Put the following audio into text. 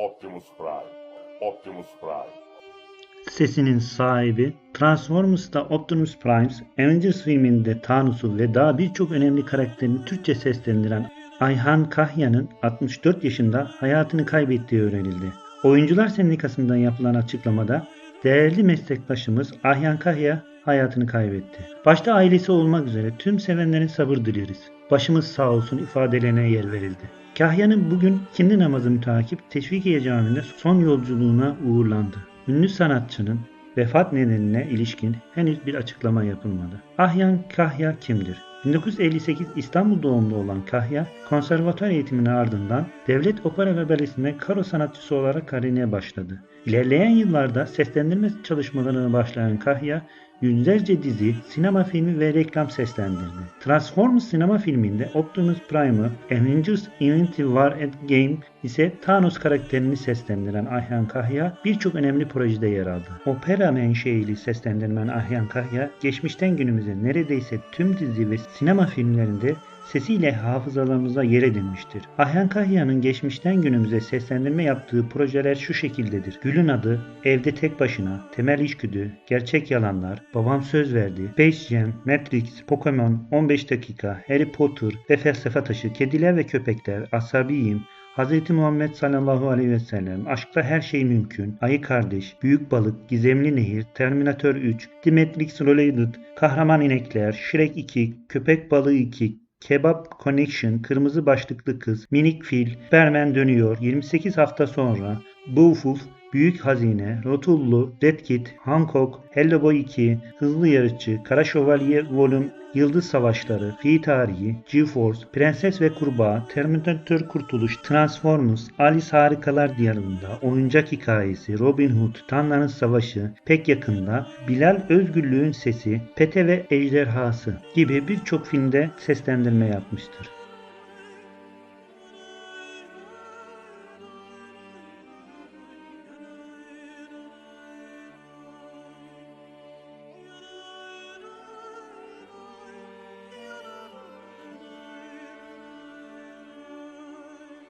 Optimus Prime. Optimus Prime. Sesinin sahibi, Transformers'ta Optimus Prime, Avengers filminde Thanos'u ve daha birçok önemli karakterini Türkçe seslendiren Ayhan Kahya'nın 64 yaşında hayatını kaybettiği öğrenildi. Oyuncular Sendikası'ndan yapılan açıklamada değerli meslektaşımız Ayhan Kahya hayatını kaybetti. Başta ailesi olmak üzere tüm sevenlerin sabır dileriz. Başımız sağ olsun ifadelerine yer verildi. Kahya'nın bugün ikindi namazı mütakip Teşvikiye Camii'nde son yolculuğuna uğurlandı. Ünlü sanatçının vefat nedenine ilişkin henüz bir açıklama yapılmadı. Ahyan Kahya kimdir? 1958 İstanbul doğumlu olan Kahya, konservatuar eğitiminin ardından Devlet Opera ve Balesi'nde karo sanatçısı olarak kariyerine başladı. İlerleyen yıllarda seslendirme çalışmalarına başlayan Kahya, yüzlerce dizi, sinema filmi ve reklam seslendirdi. Transformers sinema filminde Optimus Prime'ı, Avengers Infinity War Endgame ise Thanos karakterini seslendiren Ayhan Kahya birçok önemli projede yer aldı. Opera menşeili seslendirmen Ayhan Kahya, geçmişten günümüze neredeyse tüm dizi ve sinema filmlerinde sesiyle hafızalarımıza yer edinmiştir. Ayhan Kahya'nın geçmişten günümüze seslendirme yaptığı projeler şu şekildedir. Gül'ün adı, Evde Tek Başına, Temel İşgüdü, Gerçek Yalanlar, Babam Söz Verdi, Space Jam, Matrix, Pokemon, 15 Dakika, Harry Potter ve Felsefe Taşı, Kediler ve Köpekler, Asabiyim, Hz. Muhammed sallallahu aleyhi ve sellem, Aşkta Her Şey Mümkün, Ayı Kardeş, Büyük Balık, Gizemli Nehir, Terminator 3, The Matrix Reloaded, Kahraman İnekler, Shrek 2, Köpek Balığı 2, Kebap Connection, Kırmızı Başlıklı Kız, Minik Fil, Superman Dönüyor, 28 hafta sonra, Beowulf, Büyük Hazine, Rotullu, Dead Kit, Hancock, Hellboy 2, Hızlı Yarışçı, Kara Şövalye Volüm, Yıldız Savaşları, Fi Tarihi, GeForce, Prenses ve Kurbağa, Terminator Kurtuluş, Transformers, Alice Harikalar Diyarında, Oyuncak Hikayesi, Robin Hood, Tanrı'nın Savaşı, Pek Yakında, Bilal Özgürlüğün Sesi, Pete ve Ejderhası gibi birçok filmde seslendirme yapmıştır.